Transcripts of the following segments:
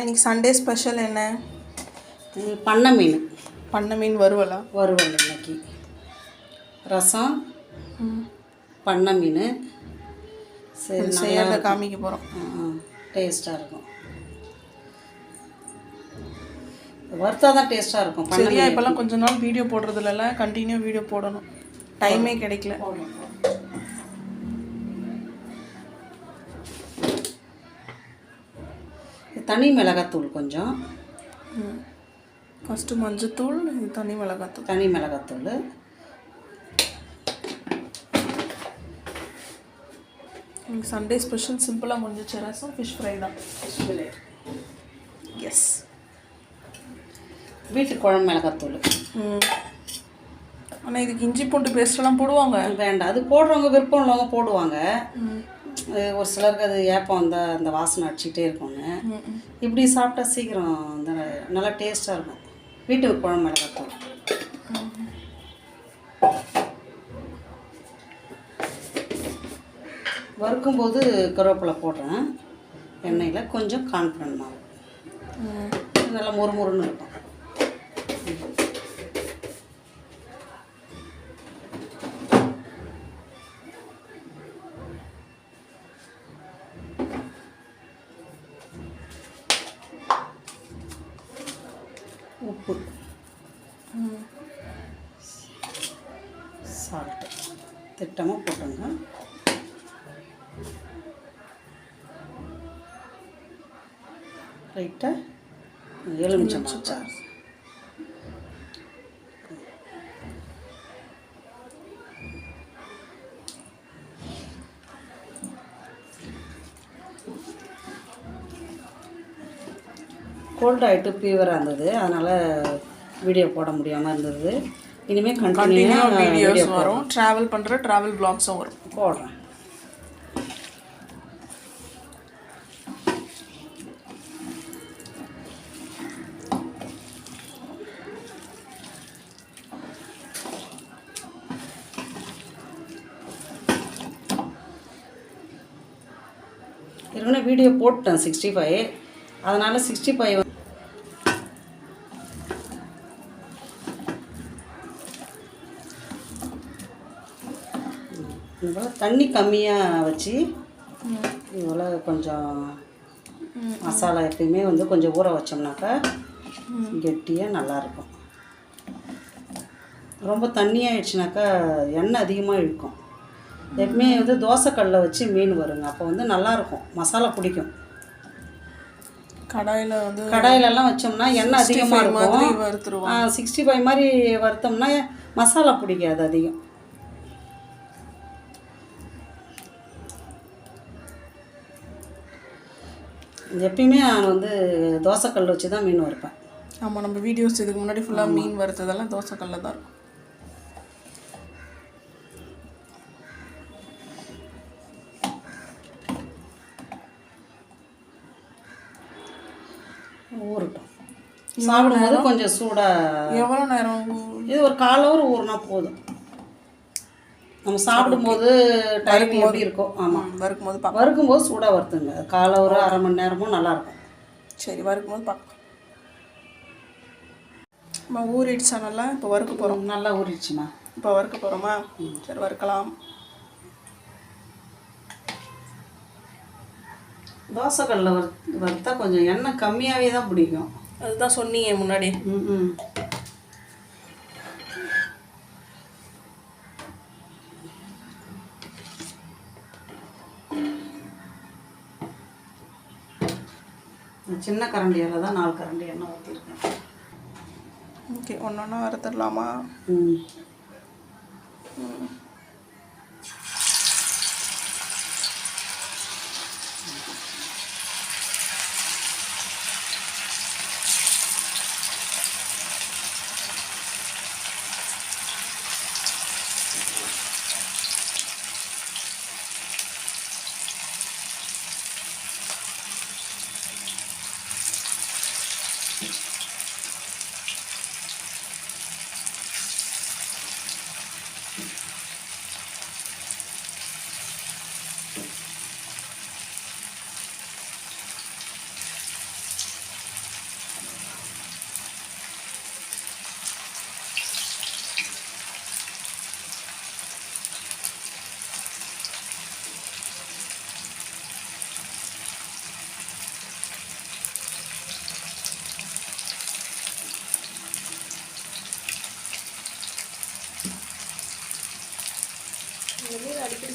இன்னைக்கு Sunday special என்ன? இது பண்ணை மீன். பண்ண மீன் வறுவலா? வறுவல் இன்னைக்கு. ரசம் பண்ணை மீன். சரி செய்யறத காமிக்க போகிறோம் டேஸ்ட்டாக இருக்கும். வறுத்தா தான் டேஸ்ட்டாக இருக்கும் சரியா இப்போல்லாம் கொஞ்ச நாள் வீடியோ போடுறது இல்லைல்ல கண்டினியூ வீடியோ போடணும் டைமே கிடைக்கல. தனி மிளகாத்தூள் கொஞ்சம். ஃபஸ்ட்டு மஞ்சத்தூள் இது தனி மிளகாத்தூள். தனி மிளகாத்தூள். சண்டே ஸ்பெஷல் சிம்பிளாக முடிஞ்சிச்சு. ரசம் ஃபிஷ் ஃப்ரை தான். எஸ் வீட்டு குழம்பு மிளகாத்தூள். ஆனால் இதுக்கு இஞ்சி பூண்டு பேஸ்டெல்லாம் போடுவாங்க. வேண்டாம். அது போடுறவங்க விருப்பம் உள்ளவங்க போடுவாங்க. ஒரு சிலருக்கு அது ஏப்பம் அந்த அந்த வாசனை அடிச்சுக்கிட்டே இருக்கும்னு. இப்படி சாப்பிட்டா சீக்கிரம் அந்த நல்லா டேஸ்ட்டாக இருக்கும். வீட்டு குழம்பு மிளகாத்தூள் வறுக்கும்போது கருவேப்பிலை போடுறேன். எண்ணெயில் கொஞ்சம் கான்ஃபிடன்ட் மாவு. நல்லா முறுமுறுன்னு இருக்கும். உப்பு சால்ட்டு. திட்டமாக போட்டுங்க. லைட்டாக எலுமிச்சம் சாறு கோல்ட் ஆகிட்டு ஃபீவராக இருந்தது. அதனால் வீடியோ போட முடியாமல் இருந்தது. இனிமேல் கண்டினியூ கண்டினியூ வீடியோஸ் வரும். ட்ராவல் பண்ணுற ட்ராவல் பிளாக்ஸும் வரும். போடுறேன். ஏற்கனவே வீடியோ போட்டேன் சிக்ஸ்டி ஃபைவ் அதனால் சிக்ஸ்டி ஃபைவ் இதுபோல் தண்ணி கம்மியாக வச்சு இதுபோல் கொஞ்சம் மசாலா எப்பயுமே வந்து கொஞ்சம் ஊற வச்சோம்னாக்கா கெட்டியாக நல்லாயிருக்கும். ரொம்ப தண்ணியாகிடுச்சுனாக்கா எண்ணெய் அதிகமாக இழுக்கும். எப்பவுமே வந்து தோசைக்கல்ல வச்சு மீன் வருங்க. அப்போ வந்து நல்லாயிருக்கும். மசாலா பிடிக்கும். கடாயில் வந்து கடாயிலெல்லாம் வச்சோம்னா எண்ணெய் அதிகமாக இருக்கும். சிக்ஸ்டி ஃபைவ் மாதிரி வறுத்தோம்னா மசாலா பிடிக்காது அதிகம். எப்பயுமே நான் வந்து தோசைக்கல் வச்சு தான் மீன் வறுப்பேன். ஆமாம் நம்ம வீடியோஸ் இதுக்கு முன்னாடி ஃபுல்லாக மீன் வறுத்ததெல்லாம் தோசைக்கல்ல தான் இருக்கும். ஊறட்டும். சாப்பிடும்போது கொஞ்சம் சூடாக எவ்வளோ நேரம் இது ஒரு கால் ஹவர் ஊறினா போதும். நம்ம சாப்பிடும்போது டைம் எப்படி இருக்கும்? ஆமாம் ம், வறுக்கும் போது பார்க்கலாம் வறுக்கும்போது சூடாக வறுத்துங்க கால் ஹவர் அரை மணி நேரமும் நல்லாயிருக்கும் சரி வறுக்கும் போது பார்க்கலாம். நம்ம ஊறிடுச்சா நல்லா? இப்போ வறுக்க போகிறோம் நல்லா ஊறிடுச்சுமா? இப்போ வறுக்க போகிறோமா சரி வறுக்கலாம். தோசைக்கல்ல வறு வறுத்தா கொஞ்சம் எண்ணெய் கம்மியாகவே தான் பிடிக்கும். அதுதான் சொன்னீங்க முன்னாடி. ம் ம். சின்ன கரண்டியால் தான் நாலு கரண்டி எண்ணெய் ஊற்றிருக்கேன் ஓகே ஒன்று ஒன்றா வறுத்துடலாமா? ம்.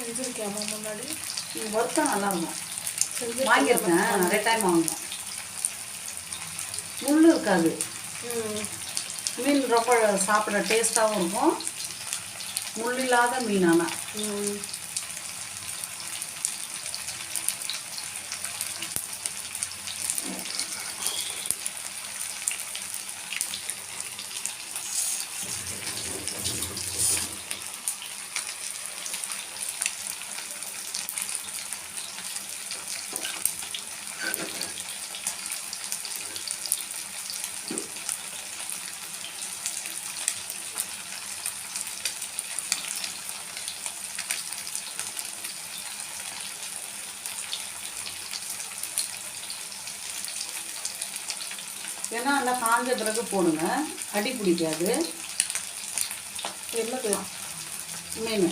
செஞ்சுருக்கியாமா முன்னாடி. வறுத்தா நல்லா இருக்கும் செஞ்சு வாங்கியிருக்கேன் நிறைய டைம் வாங்குவேன். முள் இருக்காது. மீன் ரொம்ப சாப்பிட டேஸ்ட்டாகவும் இருக்கும். முள் இல்லாத மீன் ஆனால் ஏன்னா நல்லா காஞ்ச பிறகு போடுங்க. அடி பிடிக்காது. என்னது மீன்.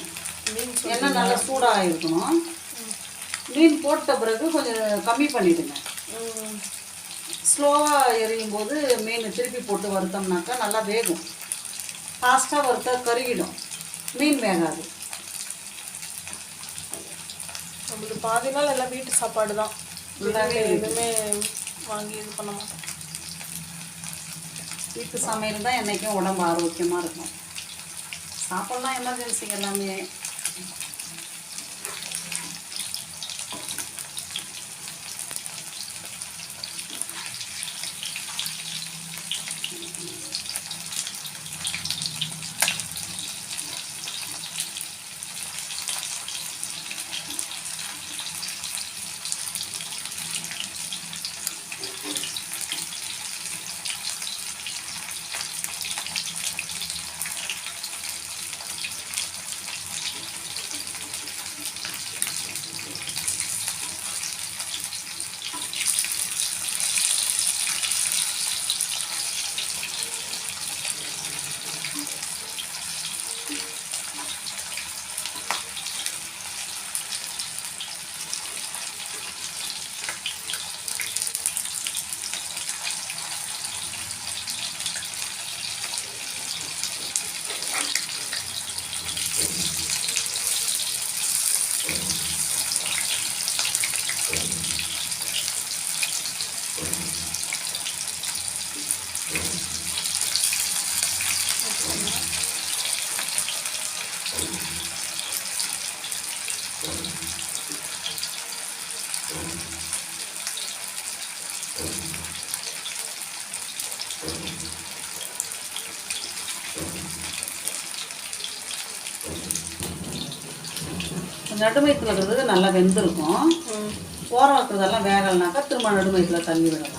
மீன் எண்ணெய் நல்லா சூடாக இருக்கணும் மீன் போட்ட பிறகு கொஞ்சம் கம்மி பண்ணிவிடுங்க ஸ்லோவாக எரியும் போது மீன் திருப்பி போட்டு வறுத்தோம்னாக்கா நல்லா வேகும். ஃபாஸ்ட்டாக வறுத்தா கருகிடும். மீன் வேகாது. நம்மளுக்கு பாதி நாள் எல்லாம் வீட்டு சாப்பாடு தான் எதுவுமே வாங்கி இது பண்ண மாட்டோம். வீட்டு சமையல் தான் என்றைக்கும் உடம்பு ஆரோக்கியமாக இருக்கும். சாப்பிட்லாம் எமர்ஜென்சிக்கு எல்லாமே நடுமயத்தில் இருக்கிறது நல்லா வெந்திருக்கும். ஓரம் இருக்கிறதெல்லாம் வேகலைனாக்கா திரும்ப நடுமயத்தில் தண்ணி விடலாம்.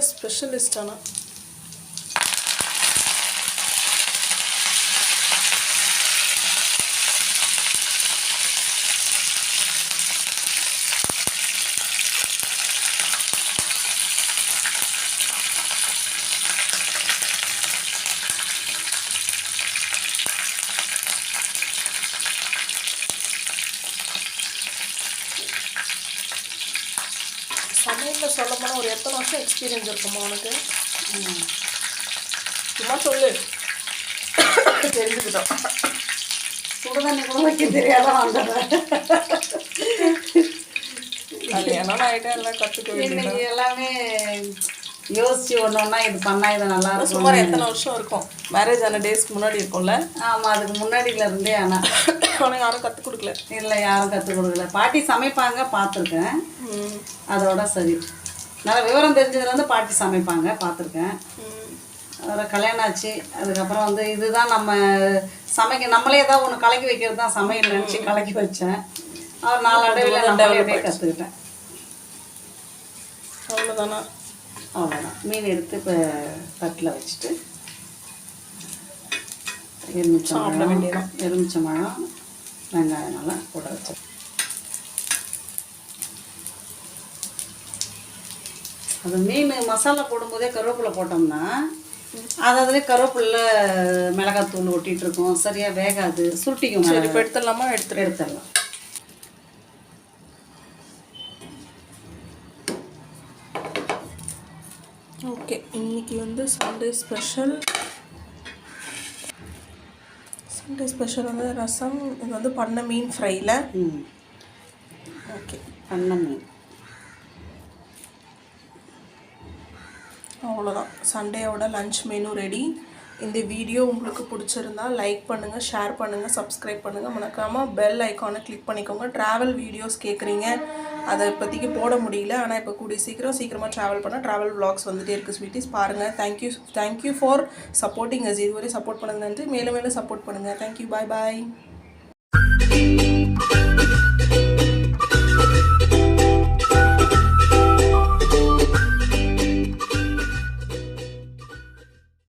നല്ല സ്പെഷ്യലിസ്റ്റാണ് இருக்குமா உனக்கு? சும்மா சொல்லு. தெரிஞ்சுக்கிட்டோம். சுடுதண்ணி கூட வைக்க தெரியாத வந்துடுறேன் கல்யாணம் ஆகிட்டா எல்லாம் கற்றுக்க எல்லாமே யோசிச்சு ஒன்று ஒன்றா இது பண்ணால் இது நல்லா இருக்கும். சுமார் எத்தனை வருஷம் இருக்கும்? மேரேஜ் ஆன டேஸ்க்கு முன்னாடி இருக்கும்ல? ஆமாம் அதுக்கு முன்னாடியில இருந்தே ஆனால் ஆனால் யாரும் கற்றுக் கொடுக்கல? இல்லை யாரும் கற்றுக் கொடுக்கல. பாட்டி சமைப்பாங்க பார்த்துருக்கேன் அதோட சரி. நல்லா விவரம் தெரிஞ்சதுலேருந்து பாட்டி சமைப்பாங்க பார்த்துருக்கேன். அப்புறம் கல்யாணம் ஆச்சு. அதுக்கப்புறம் வந்து இதுதான் நம்ம சமைக்க நம்மளே ஏதாவது ஒன்று கலக்கி வைக்கிறது தான் சமையல் நினச்சி கலக்கி வச்சேன். அவர் நாளடைவில் நம்மளே கற்றுக்கிட்டேன் அவ்வளோதானா அவ்வளோதான் மீன் எடுத்து இப்போ தட்டில் வச்சுட்டு எலுமிச்சம்பழம் எலுமிச்சம்பழம் வெங்காயம் நல்லா போட வச்சேன். அது மீன் மசாலா போடும்போதே கருவேப்பிலை போட்டோம்னா அது அதுலேயே கருவேப்பில்ல மிளகாத்தூள் ஒட்டிகிட்டு இருக்கும் சரியாக வேகாது. சுருட்டிக்கும். சரி இப்போ எடுத்துடலாமா? எடுத்துரு எடுத்துடலாம். ஓகே இன்னைக்கு வந்து சண்டே ஸ்பெஷல் சண்டே ஸ்பெஷல் வந்து ரசம் இது வந்து பண்ண மீன் ஃப்ரையில் ஓகே. பண்ண மீன். அவ்வளோதான் சண்டேயோட லன்ச் மெனு ரெடி இந்த வீடியோ உங்களுக்கு பிடிச்சிருந்தா லைக் பண்ணுங்கள் ஷேர் பண்ணுங்கள் சப்ஸ்கிரைப் பண்ணுங்கள் மறக்காமல் பெல் ஐக்கானை கிளிக் பண்ணிக்கோங்க. ட்ராவல் வீடியோஸ் கேட்குறீங்க அதை இப்போதைக்கு போட முடியல. ஆனால் இப்போ கூடிய சீக்கிரம் சீக்கிரமாக ட்ராவல் பண்ணால் ட்ராவல் vlogs வந்துகிட்டே இருக்குது ஸ்வீட்டிஸ் பாருங்கள் thank you thank you for supporting us இதுவரை சப்போர்ட் பண்ணுங்க நன்றி. மேலும் மேலும் சப்போர்ட் பண்ணுங்கள் தேங்க்யூ பாய் பாய்